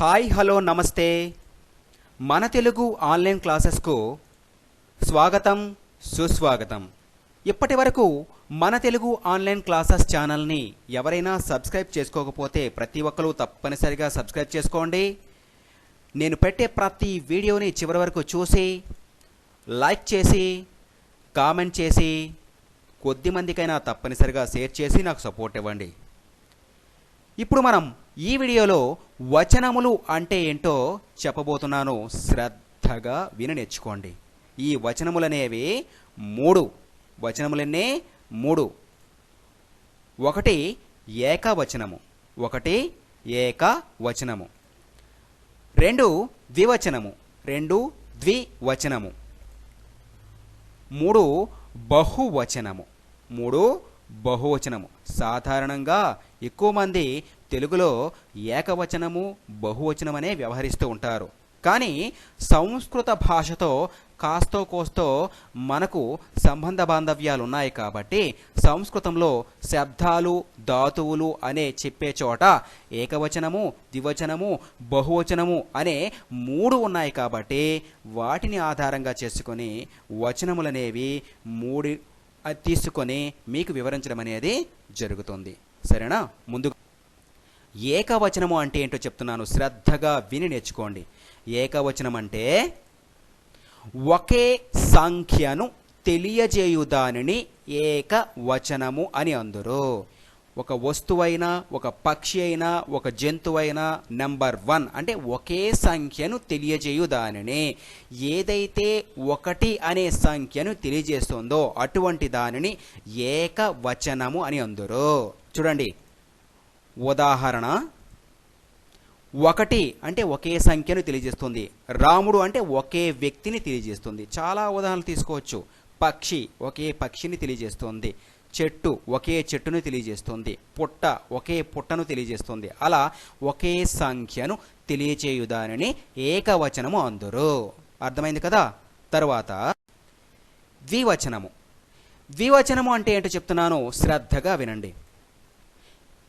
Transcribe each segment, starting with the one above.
Hi hello నమస్తే. మన Telugu online క్లాసెస్కు స్వాగతం సుస్వాగతం. ఇప్పటి వరకు మన తెలుగు ఆన్లైన్ క్లాసెస్ ఛానల్ని ఎవరైనా సబ్స్క్రైబ్ చేసుకోకపోతే ప్రతి ఒక్కరూ తప్పనిసరిగా సబ్స్క్రైబ్ చేసుకోండి. నేను పెట్టే ప్రతి వీడియోని చివరి వరకు చూసి లైక్ చేసి కామెంట్ చేసి కొద్ది మందికైనా తప్పనిసరిగా షేర్ చేసి నాకు సపోర్ట్ ఇవ్వండి. ఇప్పుడు మనం ఈ వీడియోలో వచనములు అంటే ఏంటో చెప్పబోతున్నాను. శ్రద్ధగా విని నేర్చుకోండి. ఈ వచనములనేవి మూడు. వచనములన్నీ మూడు. ఒకటి ఏకవచనము. ఒకటి ఏకవచనము. రెండు ద్వివచనము. రెండు ద్వివచనము. మూడు బహువచనము. మూడు బహువచనము. సాధారణంగా ఎక్కువ మంది తెలుగులో ఏకవచనము బహువచనమనే వ్యవహరిస్తూ ఉంటారు. కానీ సంస్కృత భాషతో కాస్తో కోస్తో మనకు సంబంధ బాంధవ్యాలు ఉన్నాయి కాబట్టి సంస్కృతంలో శబ్దాలు ధాతువులు అనే చెప్పే చోట ఏకవచనము ద్వివచనము బహువచనము అనే మూడు ఉన్నాయి కాబట్టి వాటిని ఆధారంగా చేసుకొని వచనములనేవి మూడు తీసుకొని మీకు వివరించడం అనేది జరుగుతుంది. సరేనా? ముందు ఏకవచనము అంటే ఏంటో చెప్తున్నాను. శ్రద్ధగా విని నేర్చుకోండి. ఏకవచనం అంటే ఒకే సంఖ్యను తెలియజేయు దానిని ఏకవచనము అని అందరు. ఒక వస్తువైనా ఒక పక్షి అయినా ఒక జంతువైనా నెంబర్ వన్ అంటే ఒకే సంఖ్యను తెలియజేయు దానిని. ఏదైతే ఒకటి అనే సంఖ్యను తెలియజేస్తుందో అటువంటి దానిని ఏకవచనము అని అందరు. చూడండి. ఉదాహరణ ఒకటి అంటే ఒకే సంఖ్యను తెలియజేస్తుంది. రాముడు అంటే ఒకే వ్యక్తిని తెలియజేస్తుంది. చాలా ఉదాహరణలు తీసుకోవచ్చు. పక్షి ఒకే పక్షిని తెలియజేస్తుంది. చెట్టు ఒకే చెట్టును తెలియజేస్తుంది. పుట్ట ఒకే పుట్టను తెలియజేస్తుంది. అలా ఒకే సంఖ్యను తెలియచేయు దానిని ఏకవచనము అందరు. అర్థమైంది కదా? తరువాత ద్వివచనము. ద్వివచనము అంటే ఏంటో చెప్తున్నాను? శ్రద్ధగా వినండి.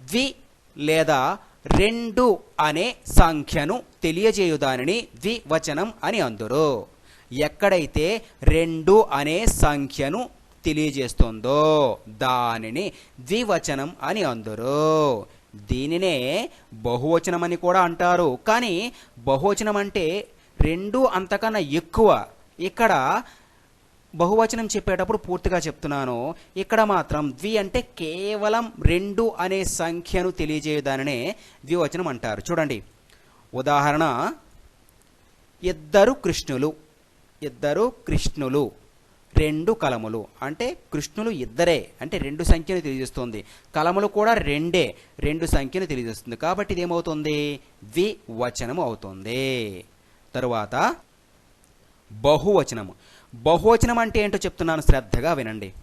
ద్వి లేదా రెండు అనే సంఖ్యను తెలియజేయుదానిని ద్వివచనం అని అందురు. ఎక్కడైతే రెండు అనే సంఖ్యను తెలియజేస్తుందో దానిని ద్వివచనం అని అందరు. దీనినే బహువచనం అని కూడా అంటారు. కానీ బహువచనం అంటే రెండు అంతకన్నా ఎక్కువ. ఇక్కడ బహువచనం చెప్పేటప్పుడు పూర్తిగా చెప్తున్నాను. ఇక్కడ మాత్రం ద్వి అంటే కేవలం రెండు అనే సంఖ్యను తెలియజేయదాననే ద్వివచనం అంటారు. చూడండి. ఉదాహరణ ఇద్దరు కృష్ణులు ఇద్దరు కృష్ణులు రెండు కలములు. అంటే కృష్ణులు ఇద్దరే అంటే రెండు సంఖ్యను తెలియజేస్తుంది. కలములు కూడా రెండే రెండు సంఖ్యను తెలియజేస్తుంది. కాబట్టి ఇదేమవుతుంది? ద్వివచనం అవుతుంది. తరువాత బహువచనము. బహువచనం అంటే ఏంటో చెప్తున్నాను శ్రద్ధగా వినండి.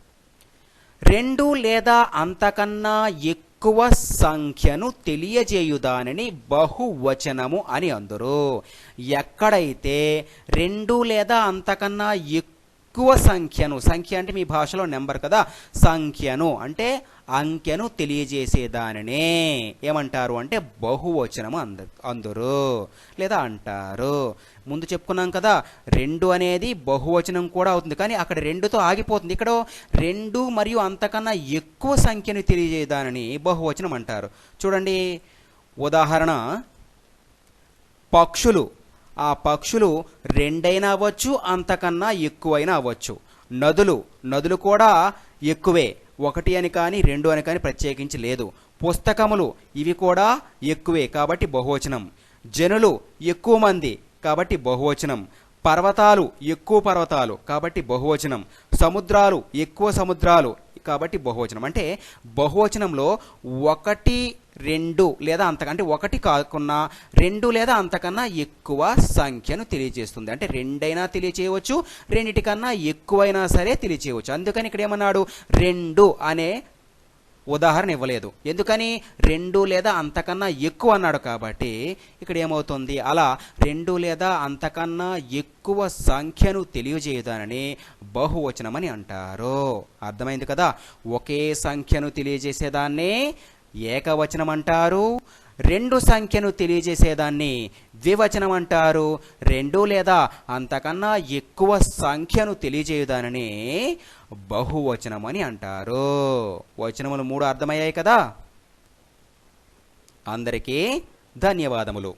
రెండు లేదా అంతకన్నా ఎక్కువ సంఖ్యను తెలియజేయుదానని బహువచనము అని అందరు. ఎక్కడైతే రెండు లేదా అంతకన్నా ఎక్కువ ఎక్కువ సంఖ్యను. సంఖ్య అంటే మీ భాషలో నెంబర్ కదా. సంఖ్యను అంటే అంకెను తెలియజేసేదానినే. ఏమంటారు అంటే బహువచనము అంద అందరు లేదా అంటారు. ముందు చెప్పుకున్నాం కదా రెండు అనేది బహువచనం కూడా అవుతుంది. కానీ అక్కడ రెండుతో ఆగిపోతుంది. ఇక్కడ రెండు మరియు అంతకన్నా ఎక్కువ సంఖ్యను తెలియజేయదానని బహువచనం అంటారు. చూడండి. ఉదాహరణ పక్షులు. ఆ పక్షులు రెండైనా అవ్వచ్చు అంతకన్నా ఎక్కువైనా అవ్వచ్చు. నదులు నదులు కూడా ఎక్కువే. ఒకటి అని కానీ రెండు అని కానీ ప్రత్యేకించి లేదు. పుస్తకములు ఇవి కూడా ఎక్కువే కాబట్టి బహువచనం. జనులు ఎక్కువ మంది కాబట్టి బహువచనం. పర్వతాలు ఎక్కువ పర్వతాలు కాబట్టి బహువచనం. సముద్రాలు ఎక్కువ సముద్రాలు కాబట్టి బహువచనం. అంటే బహువచనంలో ఒకటి రెండు లేదా అంతకంటే ఒకటి కాకుండా రెండు లేదా అంతకన్నా ఎక్కువ సంఖ్యను తెలియజేస్తుంది. అంటే రెండైనా తెలియచేయవచ్చు రెండిటికన్నా ఎక్కువైనా సరే తెలియచేయవచ్చు. అందుకని ఇక్కడ ఏమన్నాడు? రెండు అనే ఉదాహరణ ఇవ్వలేదు. ఎందుకని? రెండు లేదా అంతకన్నా ఎక్కువ అన్నాడు కాబట్టి ఇక్కడ ఏమవుతుంది? అలా రెండు లేదా అంతకన్నా ఎక్కువ సంఖ్యను తెలియజేయదానని బహువచనమని అంటారు. అర్థమైంది కదా? ఒకే సంఖ్యను తెలియజేసేదాన్నే ఏకవచనం అంటారు రెండు సంఖ్యను తెలియజేసేదాన్ని ద్వివచనం అంటారు రెండు లేదా అంతకన్నా ఎక్కువ సంఖ్యను తెలియజేయదానని బహువచనం అని అంటారు. వచనములు మూడు అర్థమయ్యాయి కదా? అందరికీ ధన్యవాదములు.